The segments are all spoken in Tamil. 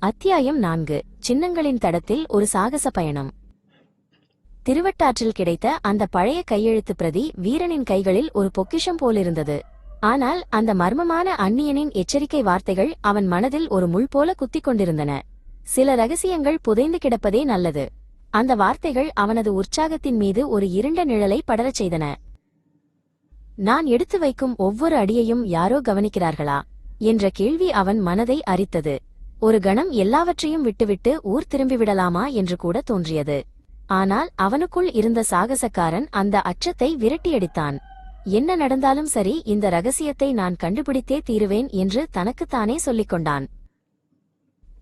அத்தியாயம் நான்கு. சின்னங்களின் தடத்தில் ஒரு சாகச பயணம். திருவட்டாற்றில் கிடைத்த அந்த பழைய கையெழுத்து பிரதி வீரனின் கைகளில் ஒரு பொக்கிஷம் போலிருந்தது. ஆனால் அந்த மர்மமான அந்நியனின் எச்சரிக்கை வார்த்தைகள் அவன் மனதில் ஒரு முள் போல குத்திக் கொண்டிருந்தன. சில ரகசியங்கள் புதைந்து கிடப்பதே நல்லது. அந்த வார்த்தைகள் அவனது உற்சாகத்தின் மீது ஒரு இருண்ட நிழலை படரச் செய்தன. நான் எடுத்து வைக்கும் ஒவ்வொரு அடியையும் யாரோ கவனிக்கிறார்களா? என்ற கேள்வி அவன் மனதை அரித்தது. ஒரு கணம் எல்லாவற்றையும் விட்டுவிட்டு ஊர் திரும்பிவிடலாமா என்று கூட தோன்றியது. ஆனால் அவனுக்குள் இருந்த சாகசக்காரன் அந்த அச்சத்தை விரட்டியடித்தான். என்ன நடந்தாலும் சரி இந்த ரகசியத்தை நான் கண்டுபிடித்தே தீருவேன் என்று தனக்குத்தானே சொல்லிக் கொண்டான்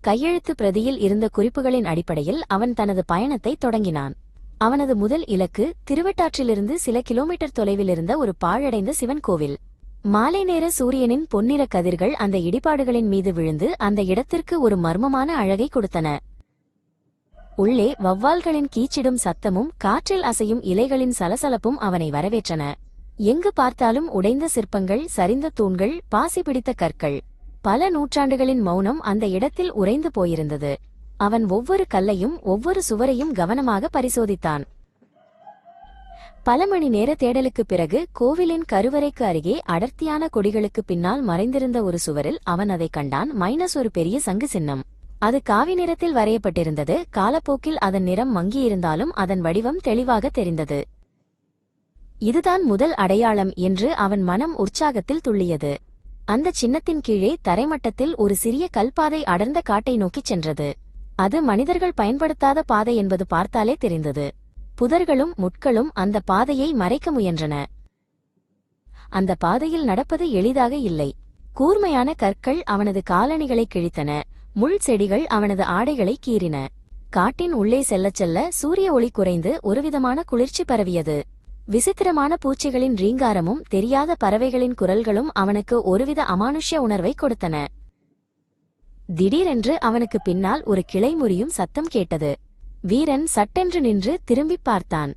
கையெழுத்து பிரதியில் இருந்த குறிப்புகளின் அடிப்படையில் அவன் தனது பயணத்தை தொடங்கினான். அவனது முதல் இலக்கு திருவட்டாற்றிலிருந்து சில கிலோமீட்டர் தொலைவில் இருந்த ஒரு பாழடைந்த சிவன் கோவில். மாலை நேர சூரியனின் பொன்னிற கதிர்கள் அந்த இடிபாடுகளின் மீது விழுந்து அந்த இடத்திற்கு ஒரு மர்மமான அழகை கொடுத்தன. உள்ளே வவ்வால்களின் கீச்சிடும் சத்தமும் காற்றில் அசையும் இலைகளின் சலசலப்பும் அவனை வரவேற்றன. எங்கு பார்த்தாலும் உடைந்த சிற்பங்கள் சரிந்த தூண்கள் பாசி பிடித்த கற்கள். பல நூற்றாண்டுகளின் மௌனம் அந்த இடத்தில் உறைந்து போயிருந்தது. அவன் ஒவ்வொரு கல்லையும் ஒவ்வொரு சுவரையும் கவனமாக பரிசோதித்தான். பல மணி நேர தேடலுக்குப் பிறகு கோவிலின் கருவறைக்கு அருகே அடர்த்தியான கொடிகளுக்கு பின்னால் மறைந்திருந்த ஒரு சுவரில் அவன் அதைக் கண்டான். மைனஸ் ஒரு பெரிய சங்கு சின்னம். அது காவி நிறத்தில் வரையப்பட்டிருந்தது. காலப்போக்கில் அதன் நிறம் மங்கியிருந்தாலும் அதன் வடிவம் தெளிவாக தெரிந்தது. இதுதான் முதல் அடையாளம் என்று அவன் மனம் உற்சாகத்தில் துள்ளியது. அந்த சின்னத்தின் கீழே தரைமட்டத்தில் ஒரு சிறிய கல்பாதை அடர்ந்த காட்டை நோக்கிச் சென்றது. அது மனிதர்கள் பயன்படுத்தாத பாதை என்பது பார்த்தாலே தெரிந்தது. புதர்களும் முட்களும் அந்த பாதையை மறைக்க முயன்றன. அந்த பாதையில் நடப்பது எளிதாக இல்லை. கூர்மையான கற்கள் அவனது காலணிகளை கிழித்தன. முள் செடிகள் அவனது ஆடைகளை கீறின. காட்டின் உள்ளே செல்லச் செல்ல சூரிய ஒளி குறைந்து ஒருவிதமான குளிர்ச்சி பரவியது. விசித்திரமான பூச்சிகளின் ரீங்காரமும் தெரியாத பறவைகளின் குரல்களும் அவனுக்கு ஒருவித அமானுஷ்ய உணர்வை கொடுத்தன. திடீரென்று அவனுக்கு பின்னால் ஒரு கிளைமுறியும் சத்தம் கேட்டது. வீரன் சட்டென்று நின்று திரும்பிப் பார்த்தான்.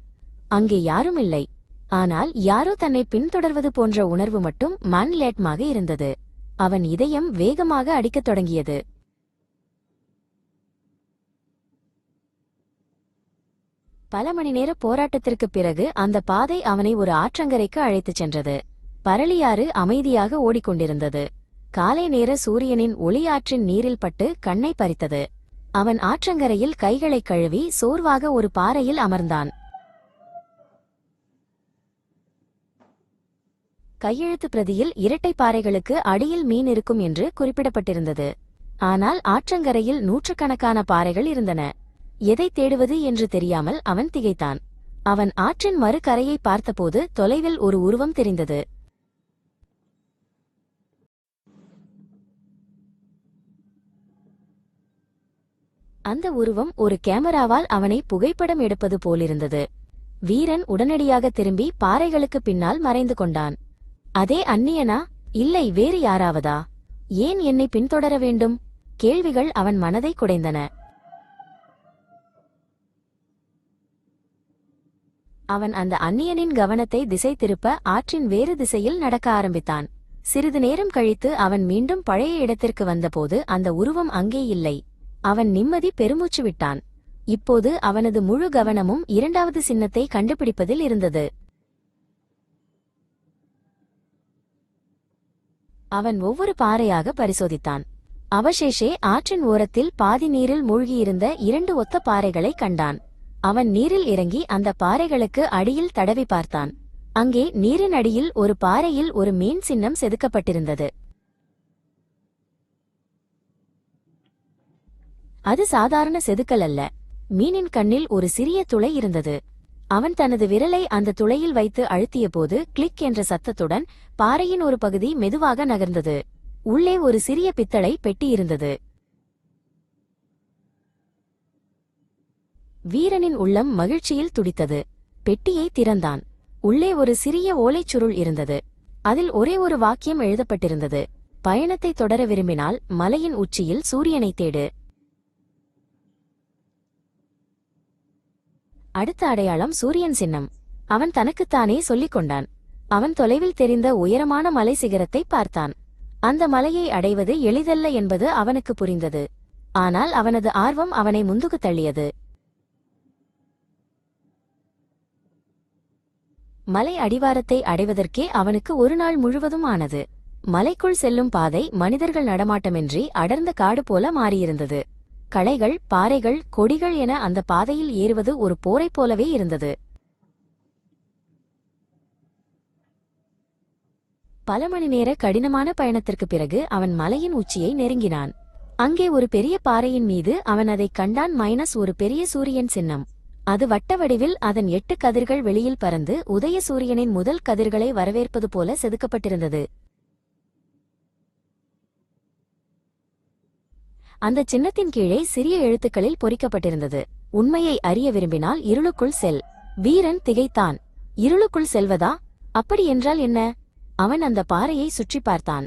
அங்கே யாரும் இல்லை. ஆனால் யாரோ தன்னை பின்தொடர்வது போன்ற உணர்வு மட்டும் மன்லேட்மாக இருந்தது. அவன் இதயம் வேகமாக அடிக்கத் தொடங்கியது. பல மணி நேர போராட்டத்திற்குப் பிறகு அந்த பாதை அவனை ஒரு ஆற்றங்கரைக்கு அழைத்துச் சென்றது. பரளியாறு அமைதியாக ஓடிக்கொண்டிருந்தது. காலை நேர சூரியனின் ஒளியாற்றின் நீரில் பட்டு கண்ணை பறித்தது. அவன் ஆற்றங்கரையில் கைகளைக் கழுவி சோர்வாக ஒரு பாறையில் அமர்ந்தான். கையெழுத்து பிரதியில் இரட்டை பாறைகளுக்கு அடியில் மீன் இருக்கும் என்று குறிப்பிடப்பட்டிருந்தது. ஆனால் ஆற்றங்கரையில் நூற்றுக்கணக்கான பாறைகள் இருந்தன. எதை தேடுவது என்று தெரியாமல் அவன் திகைத்தான். அவன் ஆற்றின் மறுகரையை பார்த்தபோது தொலைவில் ஒரு உருவம் தெரிந்தது. அந்த உருவம் ஒரு கேமராவால் அவனை புகைப்படம் எடுப்பது போலிருந்தது. வீரன் உடனடியாக திரும்பி பாறைகளுக்கு பின்னால் மறைந்து கொண்டான். அதே அந்நியனா? இல்லை வேறு யாராவதா? ஏன் என்னை பின்தொடர வேண்டும்? கேள்விகள் அவன் மனதை குடைந்தன. அவன் அந்த அந்நியனின் கவனத்தை திசை திருப்ப ஆற்றின் வேறு திசையில் நடக்க ஆரம்பித்தான். சிறிது நேரம் கழித்து அவன் மீண்டும் பழைய இடத்திற்கு வந்தபோது அந்த உருவம் அங்கே இல்லை. அவன் நிம்மதி பெருமூச்சு விட்டான். இப்போது அவனது முழு கவனமும் இரண்டாவது சின்னத்தை கண்டுபிடிப்பதில் இருந்தது. அவன் ஒவ்வொரு பாறையாக பரிசோதித்தான். அவசேஷே ஆற்றின் ஓரத்தில் பாதி நீரில் மூழ்கியிருந்த இரண்டு ஒத்த பாறைகளை கண்டான். அவன் நீரில் இறங்கி அந்த பாறைகளுக்கு அடியில் தடவி பார்த்தான். அங்கே நீரின் அடியில் ஒரு பாறையில் ஒரு மீன் சின்னம் செதுக்கப்பட்டிருந்தது. அது சாதாரண செதுக்கல் அல்ல. மீனின் கண்ணில் ஒரு சிறிய துளை இருந்தது. அவன் தனது விரலை அந்த துளையில் வைத்து அழுத்தியபோது கிளிக் என்ற சத்தத்துடன் பாறையின் ஒரு பகுதி மெதுவாக நகர்ந்தது. உள்ளே ஒரு சிறிய பித்தளை பெட்டி இருந்தது வீரனின் உள்ளம் மகிழ்ச்சியில் துடித்தது. பெட்டியை திறந்தான். உள்ளே ஒரு சிறிய ஓலைச்சுருள் இருந்தது. அதில் ஒரே ஒரு வாக்கியம் எழுதப்பட்டிருந்தது. பயணத்தை தொடர விரும்பினால் மலையின் உச்சியில் சூரியனை தேடு. அடுத்த அடையாளம் சூரியன் சின்னம். அவன் தனக்குத்தானே சொல்லிக் கொண்டான். அவன் தொலைவில் தெரிந்த உயரமான மலை சிகரத்தை பார்த்தான். அந்த மலையை அடைவது எளிதல்ல என்பது அவனுக்கு புரிந்தது. ஆனால் அவனது ஆர்வம் அவனை முந்துக்கு தள்ளியது. மலை அடிவாரத்தை அடைவதற்கே அவனுக்கு ஒரு நாள் முழுவதும் ஆனது. மலைக்குள் செல்லும் பாதை மனிதர்கள் நடமாட்டமின்றி அடர்ந்த காடு போல மாறியிருந்தது. களைகள் பாறைகள் கொடிகள் என அந்த பாதையில் ஏறுவது ஒரு போரைப் போலவே இருந்தது. பல மணி நேர கடினமான பயணத்திற்கு பிறகு அவன் மலையின் உச்சியை நெருங்கினான். அங்கே ஒரு பெரிய பாறையின் மீது அவன் அதைக் கண்டான் மைனஸ் ஒரு பெரிய சூரியன் சின்னம். அது வட்ட வடிவில் அதன் எட்டு கதிர்கள் வெளியில் பறந்து உதய சூரியனின் முதல் கதிர்களை வரவேற்பது போல செதுக்கப்பட்டிருந்தது. அந்த சின்னத்தின் கீழே சிறிய எழுத்துக்களில் பொறிக்கப்பட்டிருந்தது. உண்மையை அறிய விரும்பினால் இருளுக்குள் செல். வீரன் திகைத்தான். இருளுக்குள் செல்வதா? அப்படி என்றால் என்ன? அவன் அந்த பாறையை சுற்றி பார்த்தான்.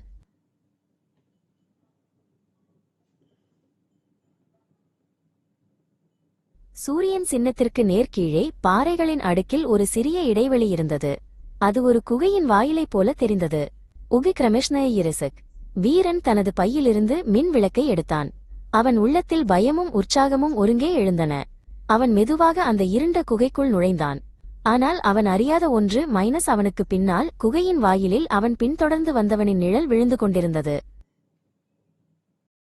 சூரியன் சின்னத்திற்கு நேர்கீழே பாறைகளின் அடுக்கில் ஒரு சிறிய இடைவெளி இருந்தது. அது ஒரு குகையின் வாயிலைப் போல தெரிந்தது. உகி கிரமிஷ்னயிரசக் வீரன் தனது பையிலிருந்து மின் விளக்கை எடுத்தான். அவன் உள்ளத்தில் பயமும் உற்சாகமும் ஒருங்கே எழுந்தன. அவன் மெதுவாக அந்த இருண்ட குகைக்குள் நுழைந்தான். ஆனால் அவன் அறியாத ஒன்று மைனஸ் அவனுக்கு பின்னால் குகையின் வாயிலில் அவன் பின்தொடர்ந்து வந்தவனின் நிழல் விழுந்து கொண்டிருந்தது.